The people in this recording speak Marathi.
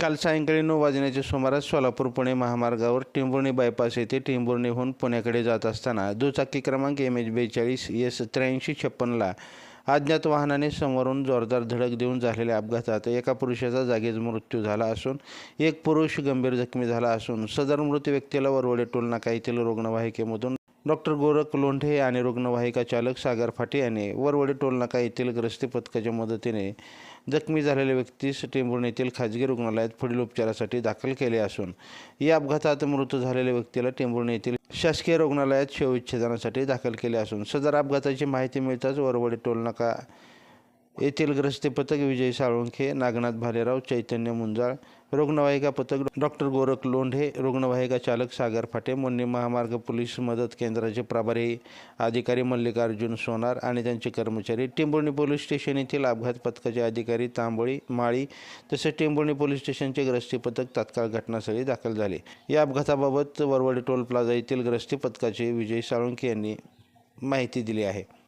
काल सायंकाळी नऊ वाजण्याच्या सुमारास सोलापूर पुणे महामार्गावर टिंबुर्णी बायपास येथे टिंबुर्णीहून पुण्याकडे जात असताना दुचाकी क्रमांक एम एच बेचाळीस एस त्र्याऐंशी छप्पनला अज्ञात वाहनाने समोरून जोरदार धडक देऊन झालेल्या अपघातात एका पुरुषाचा जागीच मृत्यू झाला असून एक पुरुष गंभीर जखमी झाला असून सदर मृत व्यक्तीला वरवडे टोलनाका येथील रुग्णवाहिकेमधून डॉक्टर गोरख लोंढे आणि रुग्णवाहिका चालक सागर फाटे यांनी वरवडे टोलनाका येथील ग्रस्ती पथकाच्या मदतीने जखमी झालेल्या व्यक्तीस टेंभुर्ण येथील खाजगी रुग्णालयात पुढील उपचारासाठी दाखल केले असून या अपघातात मृत झालेल्या व्यक्तीला टेंभुर्ण येथील शासकीय रुग्णालयात शवविच्छेदनासाठी दाखल केले असून सदर अपघाताची माहिती मिळताच वरवडे टोलनाका येथील ग्रस्ते पथक विजय साळुंखे नागनाथ भालेराव चैतन्य मुंजाळ रुग्णवाहिका पथक डॉक्टर गोरख लोंढे रुग्णवाहिका चालक सागर फाटे मुन्नी महामार्ग पोलीस मदत केंद्राचे प्रभारी अधिकारी मल्लिकार्जुन सोनार आणि त्यांचे कर्मचारी टेंभुर्णी पोलीस स्टेशन येथील अपघात पथकाचे अधिकारी तांबोळी माळी तसेच टेंभुर्णी पोलीस स्टेशनचे ग्रस्ती पथक तात्काळ घटनास्थळी दाखल झाले. या अपघाताबाबत वरवडे टोल प्लाझा येथील ग्रस्ती पथकाचे विजय साळुंखे यांनी माहिती दिली आहे.